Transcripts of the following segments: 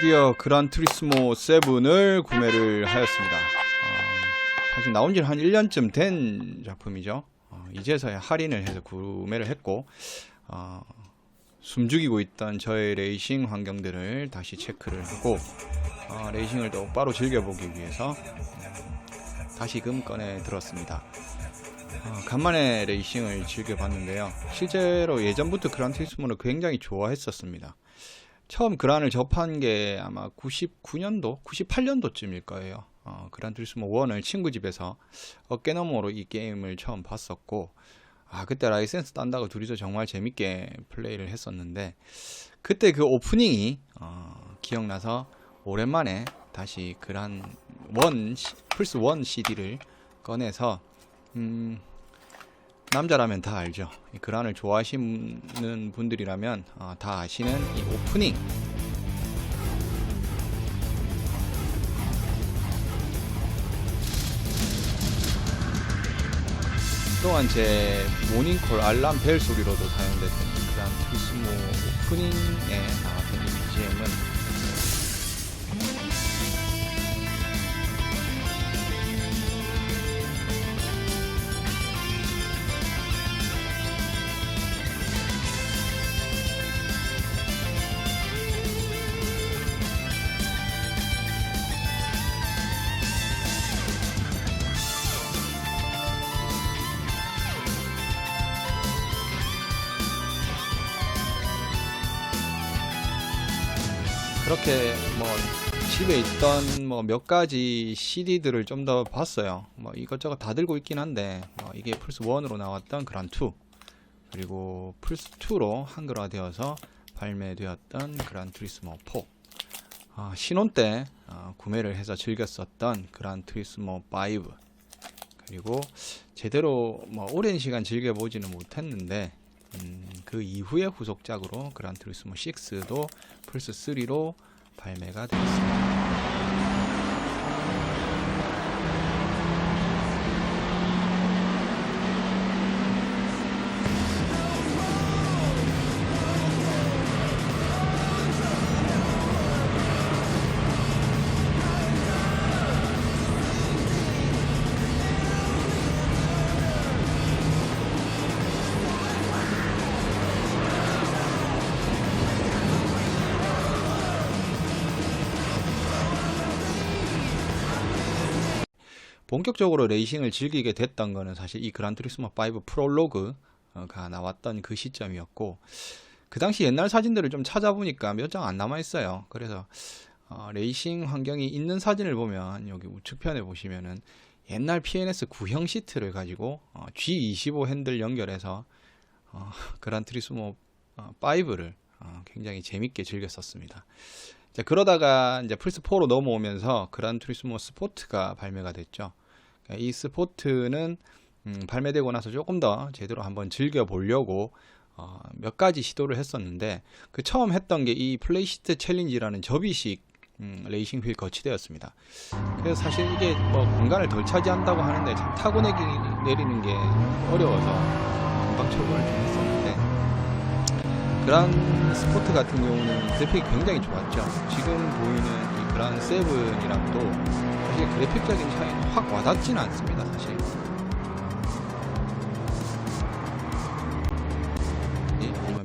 드디어 그란 투리스모 7을 구매를 하였습니다. 어, 사실 나온 지 한 1년쯤 된 작품이죠. 어, 이제서야 할인을 해서 구매를 했고, 어, 숨죽이고 있던 저의 레이싱 환경들을 다시 체크를 하고, 어, 레이싱을 똑바로 즐겨보기 위해서 음, 다시금 꺼내 들었습니다. 어, 간만에 레이싱을 즐겨봤는데요. 실제로 예전부터 그란 투리스모를 굉장히 좋아했었습니다. 처음 그란을 접한 게 아마 99년도, 98년도쯤일 거예요. 어, 그란 투리스모 1을 친구 집에서 어깨너머로 이 게임을 처음 봤었고, 아, 그때 라이센스 딴다고 둘이서 정말 재밌게 플레이를 했었는데, 그때 그 오프닝이, 어, 기억나서 오랜만에 다시 그란 1, 시- 플스 1 CD를 꺼내서, 음, 남자라면 다 알죠. 이 그란을 좋아하시는 분들이라면 어, 다 아시는 이 오프닝. 그동안 제 모닝콜 알람 벨 소리로도 사용됐던 그란 투리스모 오프닝에 그렇게 뭐 집에 있던 뭐 몇 가지 CD들을 좀 더 봤어요. 뭐 이것저것 다 들고 있긴 한데 뭐 이게 플스 1으로 나왔던 그란 2 그리고 플스 2로 한글화되어서 발매되었던 그란 투리스모 4 아, 신혼 때 아, 구매를 해서 즐겼었던 그란 투리스모 5 그리고 제대로 뭐 오랜 시간 즐겨보지는 못했는데 음, 그 이후의 후속작으로 그란 투리스모 6도 플스 3로 발매가 되었습니다. 본격적으로 레이싱을 즐기게 됐던 거는 사실 이 그란 투리스모 5 프롤로그가 나왔던 그 시점이었고 그 당시 옛날 사진들을 좀 찾아보니까 몇 장 안 남아 있어요. 그래서 어, 레이싱 환경이 있는 사진을 보면 여기 우측편에 보시면은 옛날 PNS 구형 시트를 가지고 어, G25 핸들 연결해서 어, 그란 투리스모 5를 어, 굉장히 재밌게 즐겼었습니다. 이제 그러다가 이제 플스 4로 넘어오면서 그란 투리스모 스포트가 발매가 됐죠. 이 스포트는 음, 발매되고 나서 조금 더 제대로 한번 즐겨 보려고 어, 몇 가지 시도를 했었는데 그 처음 했던 게 이 플레이시트 챌린지라는 접이식 음, 레이싱 휠 거치대였습니다. 그래서 사실 이게 뭐 공간을 덜 차지한다고 하는데 참 타고 내기, 내리는 게 어려워서 금방 처분을 좀 했었는데 그란 스포트 같은 경우는 그래픽이 굉장히 좋았죠. 지금 보이는 이 그란 7이랑도 사실 그래픽적인 차이는 확 와닿지는 않습니다, 사실.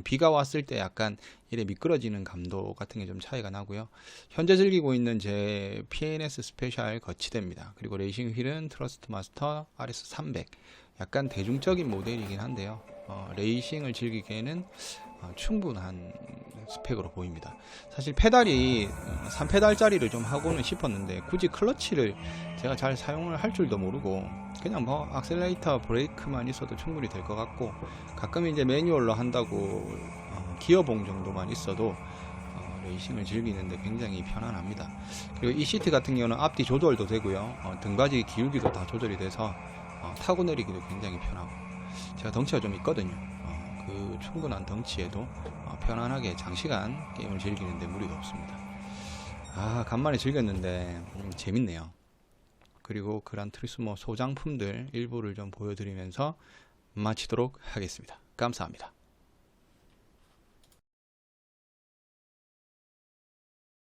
비가 왔을 때 약간 이래 미끄러지는 감도 같은 게 좀 차이가 나고요. 현재 즐기고 있는 제 PNS 스페셜 거치대입니다. 그리고 레이싱 휠은 트러스트 마스터 RS300. 약간 대중적인 모델이긴 한데요. 어, 레이싱을 즐기기에는 어, 충분한 스펙으로 보입니다. 사실 페달이 3페달짜리를 좀 하고는 싶었는데 굳이 클러치를 제가 잘 사용을 할 줄도 모르고 그냥 뭐 악셀레이터 브레이크만 있어도 충분히 될 것 같고 가끔 이제 매뉴얼로 한다고 어, 기어봉 정도만 있어도 어, 레이싱을 즐기는데 굉장히 편안합니다. 그리고 이 시트 같은 경우는 앞뒤 조절도 되고요. 어, 등받이 기울기도 다 조절이 돼서 어, 타고 내리기도 굉장히 편하고 제가 덩치가 좀 있거든요. 어, 그 충분한 덩치에도 어, 편안하게 장시간 게임을 즐기는데 무리가 없습니다. 아 간만에 즐겼는데 음, 재밌네요. 그리고 그란 트리스모 소장품들 일부를 좀 보여드리면서 마치도록 하겠습니다. 감사합니다.